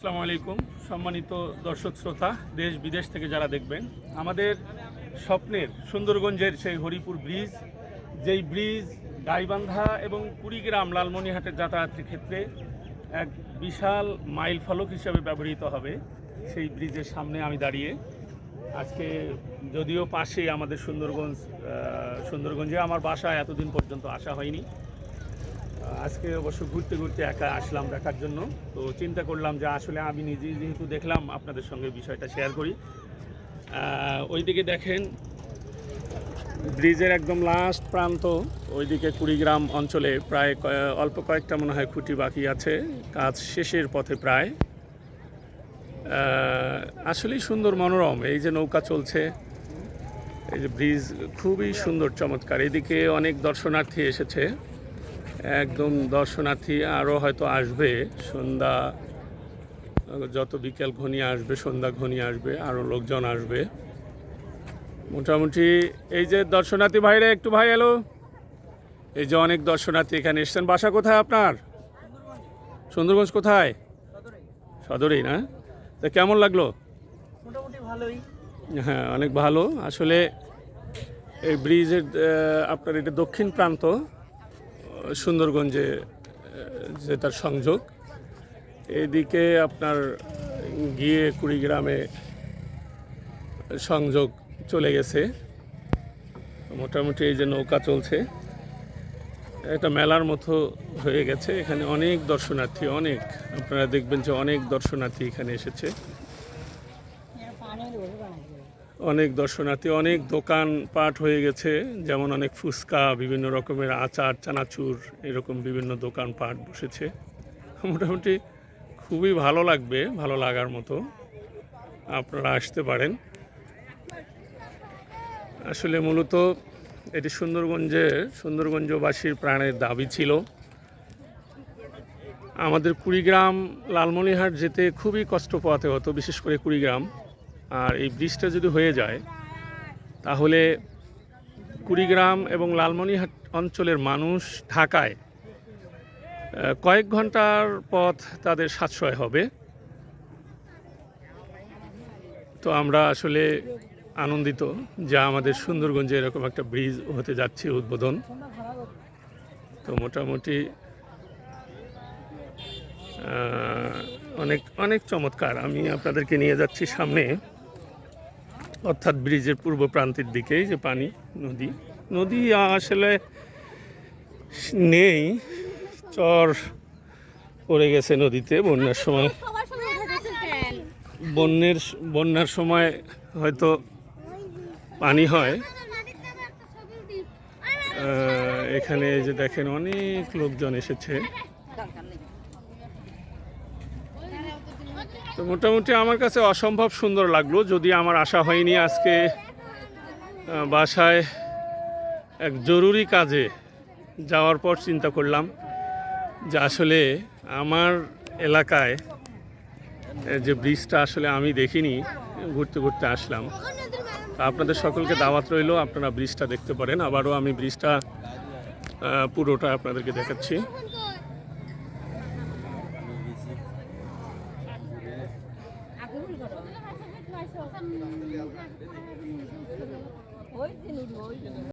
আসসালামু আলাইকুম, সম্মানিত দর্শক শ্রোতা, দেশ বিদেশ থেকে যারা দেখবেন, আমাদের স্বপ্নের সুন্দরগঞ্জের সেই হরিপুর ব্রিজ, যেই ব্রিজ গাইবান্ধা এবং কুড়িগ্রাম লালমনিহাটের যাতায়াতের ক্ষেত্রে এক বিশাল মাইল ফলক হিসাবে ব্যবহৃত হবে সেই ব্রিজের সামনে আমি দাঁড়িয়ে। আজকে যদিও পাশে আমাদের সুন্দরগঞ্জ সুন্দরগঞ্জে আমার বাসা এতদিন পর্যন্ত আসা হয়নি আজকে অবশ্য ঘুরতে ঘুরতে একা আসলাম দেখার জন্য। তো চিন্তা করলাম যে আসলে আমি নিজেই যেহেতু দেখলাম, আপনাদের সঙ্গে বিষয়টা শেয়ার করি। ওইদিকে দেখেন, ব্রিজের একদম লাস্ট প্রান্ত, ওইদিকে কুড়িগ্রাম অঞ্চলে প্রায় অল্প কয়েকটা মনে হয় খুঁটি বাকি আছে। কাজ শেষের পথে প্রায়। আসলেই সুন্দর মনোরম, এই যে নৌকা চলছে, এই যে ব্রিজ খুবই সুন্দর, চমৎকার। এদিকে অনেক দর্শনার্থী এসেছে। একদম দর্শনার্থী আরও হয়তো আসবে। সন্ধ্যা যত বিকেল ঘনিয়ে আসবে সন্ধ্যা ঘনিয়ে আসবে আরও লোকজন আসবে। মোটামুটি এই যে দর্শনার্থী ভাইরা একটু ভাই এলো। এই যে অনেক দর্শনার্থী এখানে এসছেন। বাসা কোথায় আপনার? সুন্দরগঞ্জ কোথায়? সদরেই না? তা কেমন লাগল? হ্যাঁ অনেক ভালো। আসলে এই ব্রিজের আপনার এটা দক্ষিণ প্রান্ত। সুন্দরগঞ্জে যে তার সংযোগ। এদিকে আপনার গিয়ে কুড়িগ্রামে সংযোগ চলে গেছে। মোটামুটি এই যে নৌকা চলছে। একটা মেলার মতো হয়ে গেছে। এখানে অনেক দর্শনার্থী, অনেক, আপনারা দেখবেন যে অনেক দর্শনার্থী এখানে এসেছে। অনেক দর্শনার্থী, অনেক দোকান পাট হয়ে গেছে, যেমন অনেক ফুচকা, বিভিন্ন রকমের আচার, চানাচুর, এরকম বিভিন্ন দোকান পাট বসেছে। মোটামুটি খুবই ভালো লাগবে, ভালো লাগার মতো। আপনারা আসতে পারেন। আসলে মূলত এটি সুন্দরগঞ্জে, সুন্দরগঞ্জবাসীর প্রাণের দাবি ছিল। আমাদের কুড়িগ্রাম লালমনিহাট যেতে খুবই কষ্ট পোয়াতে হতো, বিশেষ করে কুড়িগ্রাম। আর এই ব্রিজটা যদি হয়ে যায়, তাহলে কুড়িগ্রাম এবং লালমনিহাট অঞ্চলের মানুষ ঢাকায় কয়েক ঘণ্টার পথ তাদের সাশ্রয় হবে। তো আমরা আসলে আনন্দিত যা আমাদের সুন্দরগঞ্জে এরকম একটা ব্রিজ হতে যাচ্ছে উদ্বোধন। তো মোটামুটি অনেক অনেক চমৎকার। আমি আপনাদেরকে নিয়ে যাচ্ছি সামনে। অর্থাৎ ব্রিজের পূর্ব প্রান্তের দিকে যে পানি নদী। নদী আসলে নেই চর পড়ে গেছে নদীতে বন্যার সময়। বন্যের বন্যার সময় হয়তো পানি হয়। এখানে যে দেখেন অনেক লোকজন এসেছে। তো মোটামুটি আমার কাছে অসম্ভব সুন্দর লাগল। যদি আমার আশা হয়নি আজকে বাসায় এক জরুরি কাজে যাওয়ার পর চিন্তা করলাম যে আসলে আমার এলাকায় যে ব্রিজটা আসলে আমি দেখিনি, ঘুরতে ঘুরতে আসলাম। আপনাদের সকলকে দাওয়াত রইল, আপনারা ব্রিজটা দেখতে পারেন। আবারও আমি ব্রিজটা পুরোটা আপনাদেরকে দেখাচ্ছি। আগুন করো